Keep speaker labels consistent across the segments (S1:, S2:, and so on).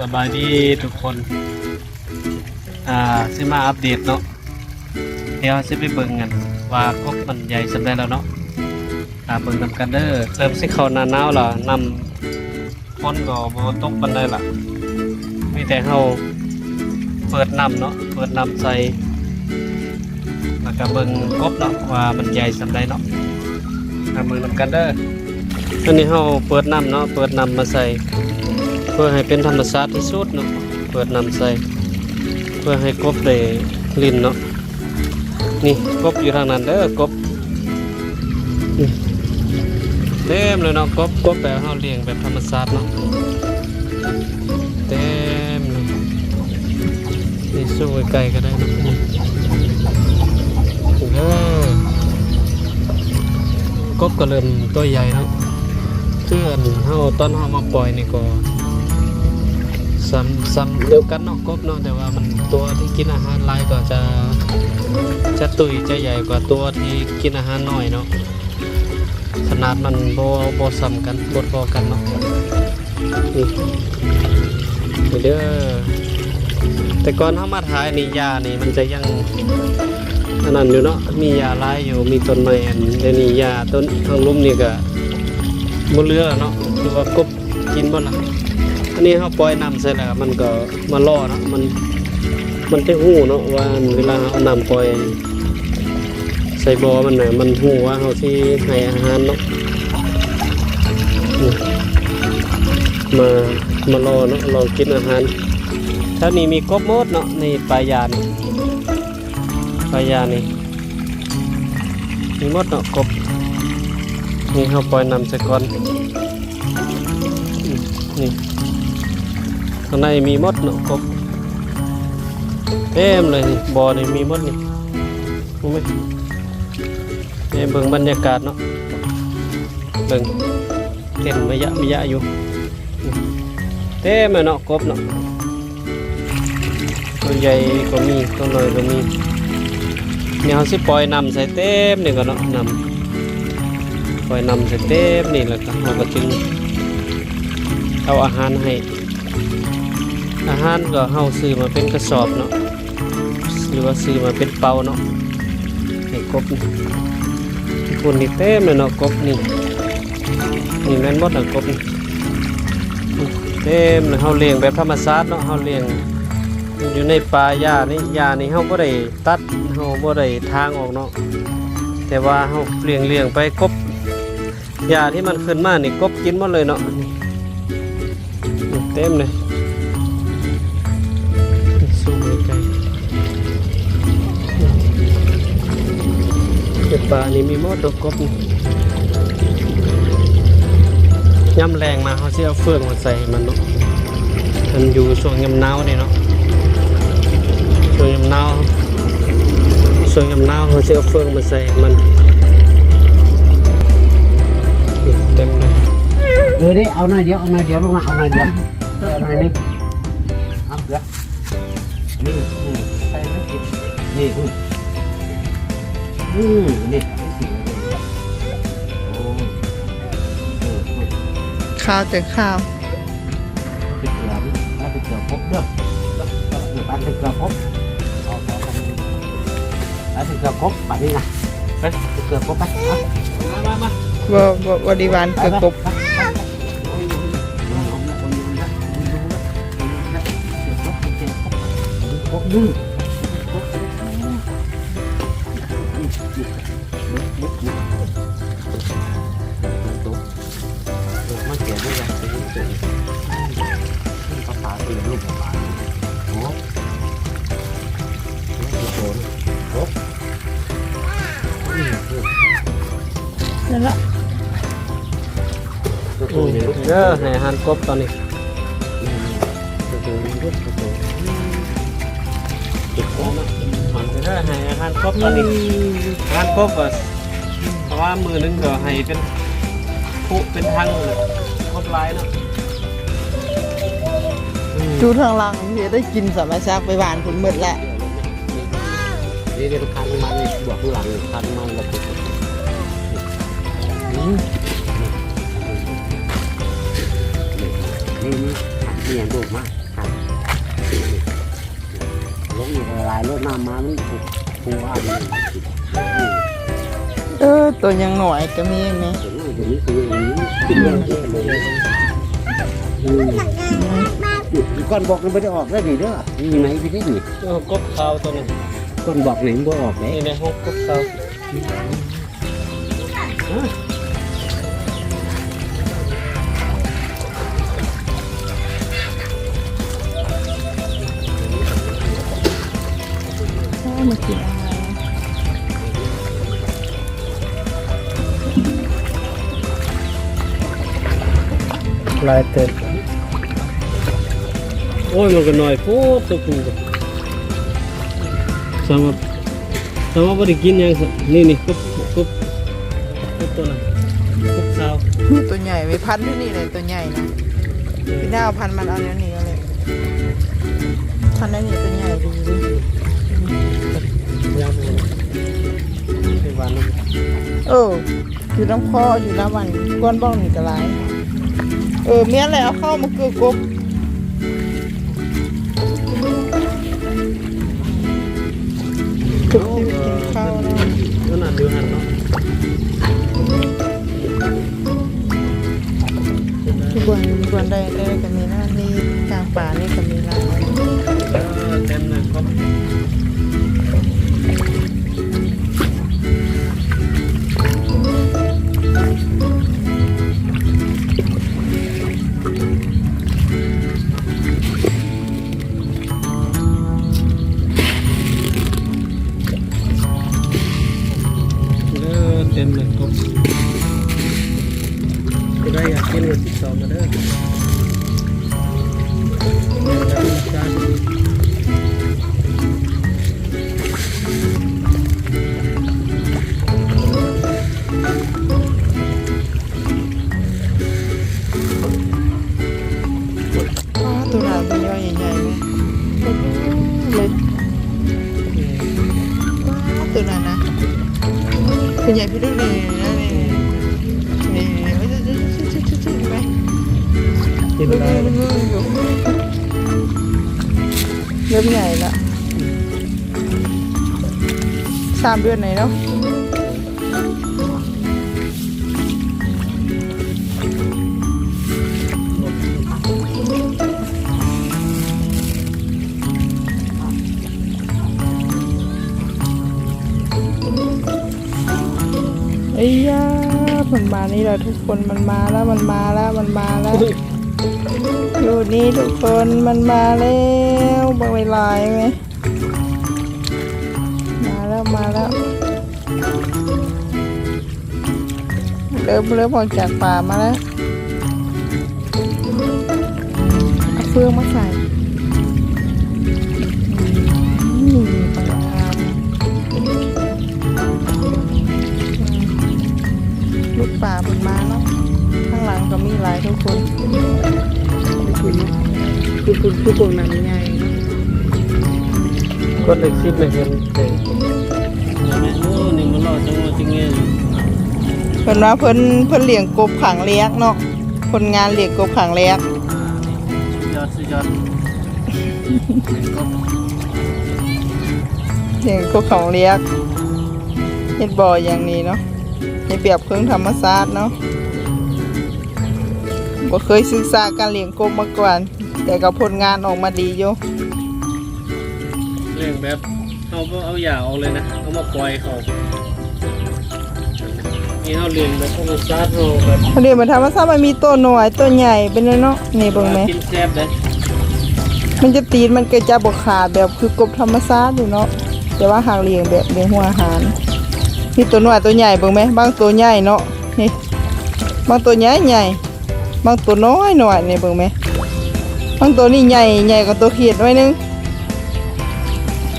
S1: สบายดีทุกคน อ่าสิมาอัปเดตเนาะ เดี๋ยวสิไปเบิ่งกันว่ากบมันใหญ่สำได้แล้วเนาะอ่าเบิ่งนำกันเด้อเริ่มสิเขาหน้าหนาวและนำฝนก็บ่ตกปานใดล่ะ มีแต่เฮาเปิดน้ำเนาะ เปิดน้ำใส่แล้วก็เบิ่งกบเนาะว่ามันใหญ่สำได้เนาะอ่าเบิ่งนำกันเด้ออันนี้เฮาเปิดน้ำเนาะ เปิดน้ำมาใส่ พื่อให้เป็นธรรมชาติที่สุดเนาะเปิดน้ำใส่ เพื่อให้กบได้ลิ้นเนาะนี่กบอยู่ทางนั้นเด้อกบนี่เต็มเลยเนาะกบกบแบบเฮาเลี้ยงแบบธรรมชาติเนาะเต็มเลยนี่สู้ไกลก็ได้เนาะเด้อกบก็เริ่มตัวใหญ่เนาะเพื่อนเฮาตอนเฮามาปล่อยนี่ก็ ซ้ำซ้ำเดียวกันเนาะกบเนาะแต่ว่ามันตัวที่กินอาหารหลายก็จะจะตุยจะใหญ่กว่าตัวที่กินอาหารน้อยเนาะขนาดมันโบโบซ้ำกันบดพอกันเนาะนี่เด้อแต่ก่อนเข้ามาถ่ายนี่ยานี่มันจะยังอันนั้นอยู่เนาะมียาลายอยู่มีต้นไม้อันเดี๋ยวนี้ยาต้นทางลุ่มนี่ก็บ่เหลือเนาะคือว่ากบกินบ่ล่ะ อันนี้เขาปล่อยน้ำใส่แล้วมันก็มาล่อเนาะมันมันจะหูเนาะว่าเวลาเอาน้ำปล่อยใส่บอมันน่ะมันหูว่าเขาที่ให้อาหารเนาะมามารอเนาะรอกินอาหารถ้านี้มีกบมดเนาะในปลายานี่ปลายานี่มีมดเนาะกบนี่เขาปล่อยน้ำใส่ก่อนนี่ ข้างในมีมดเนาะกบเต็มเลยนี่บ่อนี่มีมดนี่รู้ไหมนี่เบิ่งบรรยากาศเนาะเบิ่งเต็มมะยะมะยะอยู่เต็มเลยเนาะกบเนาะตัวใหญ่ก็มีตัวน้อยก็มีเนี่ยเขาสิปล่อยนำใส่เต็มนี่ก็เนาะนำปล่อยนำใส่เต็มนี่แล้วก็เราก็จึงเอาอาหารให้ อาหารก็เฮาซื้อมาเป็นกระสอบเนาะหรือว่าซื้อมาเป็นเปาเนาะให้กบนี่คนนี่เต็มเลยเนาะกบนี่นี่แม่นหมดนะกบนี่เต็มเลยเฮาเลี้ยงแบบธรรมชาติเนาะเฮาเลี้ยงอยู่ในป่าหญ้านี่หญ้านี่เฮาบ่ได้ตัดเฮาบ่ได้ทางออกเนาะแต่ว่าเฮาเลี้ยงเลี้ยงไปกบหญ้าที่มันขึ้นมานี่กบกินหมดเลยเนาะเต็มเลย เก็บปลานี่มีหมดดอกกบย่ำแรงมาเขาสิเอาเฟืองมาใส่มันเนาะมันอยู่ช่วงยำหนาวนี่เนาะช่วงยำหนาวช่วงยำหนาวเขาสิเอาเฟืองมาใส่มันเต็มเลย
S2: เออดิเอาหน่อยเดียวเอาหน่อยเดียวลงมาเอาหน่อยเดียวเอาหน่อยนึงเอาเดี๋ยวนี่อืมใส่ไม่กินนี่ อืมนี่ไม่กินเลยโอ้อืมอืม
S3: ข้าวแต่ข้าว
S2: ติดเกลือดิเอาติดเกลือพบเด้อเอาติดเกลือพบเอาเอาเอาเอาติดเกลือพบแบบนี้นะไปติดเกลือพบไปเอา
S1: มามามา
S3: บ่บ่บริวารเกิดกบ
S2: มัน นั่น
S3: ละ
S2: โห
S1: อืมเด้อให้อาหารกบตอนนี้
S2: ติดโค้ง
S1: มันจะได้ให้อาหารครบตอนนี้อาหารครบก็เพราะว่ามือหนึงก็ให้เป็นผู้เป็นทางเลยครบหลายเนาะอืม
S3: ดูทางหลังเฮียได้กินสามารถซักไปบ้านคุณหมดแหละ
S2: นี่เดี๋ยวคันมันนี่บวกข้างหลังคันมันแล้วติด นี่นี่นี่นี่ดูมากลงอยู่หลายรถน้ำมามันถูกหัวอันนี้
S3: เออตัวยังหน่อยก็มีไหม
S2: ถึงตัวนี้คืออย่างนี้ขึ้นเลยอืมก่อนบอกมันไม่ได้ออกได้ดีเด้อมีไหนพี่ที่นี่
S1: เออกบขาวตัวนั้
S2: ก่อนบอกไหนมันบ่ออกเลย
S1: นี่ในห้องกบขาว ลายเต็มโอ้ยมันก็น้อยโพดตัวปูก็สำหรับสำหรับบ่ได้กินหยังสินี่นี่กบกบกบตัวนั้นกบขาว
S3: ตัวใหญ่ไปพันที่นี่เลยตัวใหญ่นะพี่ดาวพันมันเอาเนี้ยนี้เอาเลยพันได้นี่ตัวใหญ่ดีดิ
S1: ยาวเลยเป็นวันนึง
S3: เอออยู่น้ำคออยู่น้ำวันก้อนบ้องนี่ก็ไร เออเมียอะไรเอาเข้ามาเกลือกบกบที่ไปกินข้าวเนาะ
S1: ขนาดเดียวกันเนาะ
S3: ทุกวันทุกวันได้ได้ก็มีหน้าที่กลางป่านี่ก็มีร้าน
S1: อเต็มเลยครับจะได้อยากกินวันที่สองมาเด้อเดี๋ยวเราจะ
S3: อ๋อตัวหนาตัวย่อยใหญ่ๆไหมเลย คุณยายพี่ดูนี่นะนี่นี่ไม่จะจะจะไป
S1: กิน
S3: เริ่ม
S1: ได้
S3: เริ่มเริ่มอยู่เริ่มใหญ่ละสามเดือนไหนเนา มานี่แหละทุกคนมันมาแล้วมันมาแล้วมันมาแล้วอยู่นี่ทุกคนมันมาแล้วบางเวลาไหมมาแล้วมาแล้วเริ่มเริ่มออกจากป่ามาแล้วเอาเฟืองมาใส่ คือคือคือพวกนั้นใหญ่นะ
S1: ก็เด็กซิปเลยเห็นเด็กแม่โอ้นี่มันรอดจังหวะจริงเงี้ย
S3: เพิ่นว่าเพิ่นเพิ่นเลี้ยงกบขังเลี้ยงเนาะคนงานเลี้ยงกบขังเลี้ยง
S1: สุดยอดสุดยอดเป็นกบ
S3: เลี้ยงกบขังเลี้ยงเฮ็ดบ่ออย่างนี้เนาะในเปรียบเครื่องธรรมชาติเนาะบ่เคยศึกษาการเลี้ยงกบมาก่อน แต่ก็ผลงานออกมาดีอยู่
S1: เลี้ยงแบบเอาก็เอาหยาออกเลยนะเอามาปล่อยเขานี่เขาเลี้ยงแบบธรรมชาติเขาแบบ
S3: เลี้ยงมาธรรมชาติมันมีตัวหน่อยตัวใหญ่เป็นไงเนาะนี่เบิ่งไหม
S1: กินแซ่บเลย
S3: มันจะตีนมันก็จะบ่ขาดแบบคือกบธรรมชาติอยู่เนาะแต่ว่าหากเลี้ยงแบบเลี้ยงหัวอาหารมีตัวน้อยตัวใหญ่เบิ่งไหมบางตัวใหญ่เนาะนี่บางตัวใหญ่ใหญ่บางตัวน้อยหน่อยนี่เบิ่งไหม บางตัวนี่ใหญ่ใหญ่กว่าตัวเขียดไว้นึง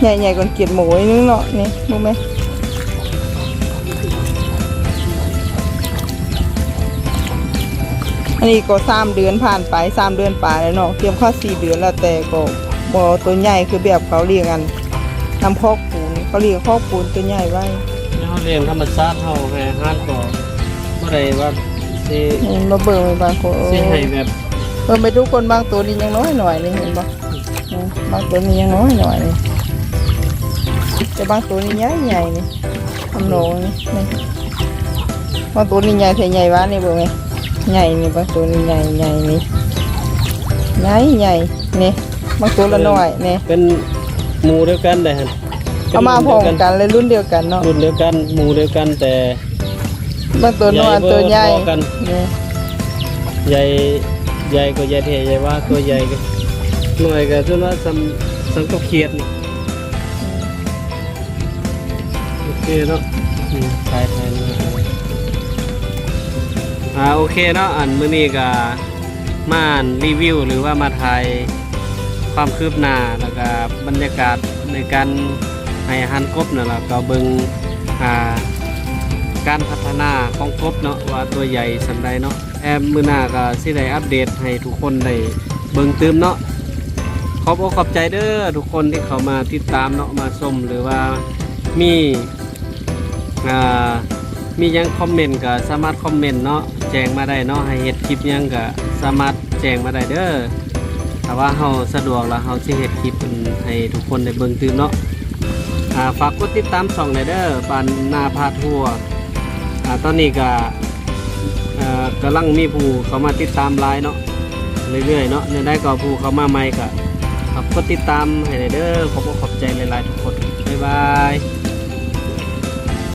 S3: ใหญ่ใหญ่กว่าเขียดหมูไว้นึงเนาะนี่เบิ่งไหมอันนี้ก็สามเดือนผ่านไปสามเดือนป่าแล้วเนาะเตรียมเข้าสี่เดือนแล้วแต่ก็บ่ตัวใหญ่คือแบบเขาเลี้ยงกันทำคอกปูนเขาเลี้ยงคอกปูนตัวใหญ่ไว้
S1: แล้วเขาเลี้ยงธรรมชาติเขาให้อาหารก่อนเมื่อไรว่าสิ
S3: เห็นมาเบิ่งไปบางคนเอ
S1: สิ
S3: อ
S1: ให้แบบ
S3: เบิ่งไปทุกคนบางตัวนี่ยังน้อยหน่อยนี่เห็นบ่เออบางตัวนี่ยังน้อยหน่อยนี่แต่บางตัวนี่ใหญ่ใหญ่นี่ทำโหนงนี่นี่บางตัวนี่ใหญ่เท่าใหญ่วะนี่เบิ่งไหมใหญ่นี่บางตัวนี่ใหญ่ใหญ่นี่ใหญ่ใหญ่นี่บางตัวละน้อยนี่
S1: เป็นหมู่เดียวกันได้หั่น
S3: เอามาพร้อมกันเลยรุ่นเดียวกันเนาะ
S1: รุ่นเดียวกันหมู่เดียวกันแต่
S3: บางตัวน้อย
S1: ใหญ่เบอร์
S3: ตัวใหญ่
S1: พอกัน
S3: นี่
S1: ใหญ่ ใหญ่ก็ใหญ่เทใหญ่ว่าตัวใหญ่ก็หน่อยก็จนว่าสำสำกับเขียดนี่โอเคเนาะอ่ายถ่ายมาอ่าโอเคเนาะอันมื้อนี้ก็มาอ่านรีวิวหรือว่ามาถ่ายความคืบหน้าแล้วก็บรรยากาศในการให้อาหารกบนั่นแหละก็เบิ่งอ่า การพัฒนาของกบเนาะว่าตัวใหญ่สันใดเนาะแอมมือหน้าก็สิได้อัปเดตให้ทุกคนได้เบิ่งตืมเนาะขอบอกขอบใจเด้อทุกคนที่เขามาติดตามเนาะมาชมหรือว่ามีอ่ามียังคอมเมนต์ก็สามารถคอมเมนต์เนาะแจ้งมาได้เนาะให้เฮ็ดคลิปยังก็สามารถแจ้งมาได้เด้อถ้าว่าเฮาสะดวกแล้วเฮาสิเฮ็ดคลิปให้ทุกคนได้เบิ่งตืมเนาะอ่าฝากกดติดตามช่องหน่อยเด้อปานนาพาทัวร์ อ่าตอนนี้ก็กำลังมีผู้เขามาติดตามไลน์เนาะเรื่อยๆเนาะเนี่ยได้ก็ผู้เขามาใหม่ก็ฝากกดติดตามให้เด้อขอบคุณขอบใจหลายๆทุกคนบ๊ายบาย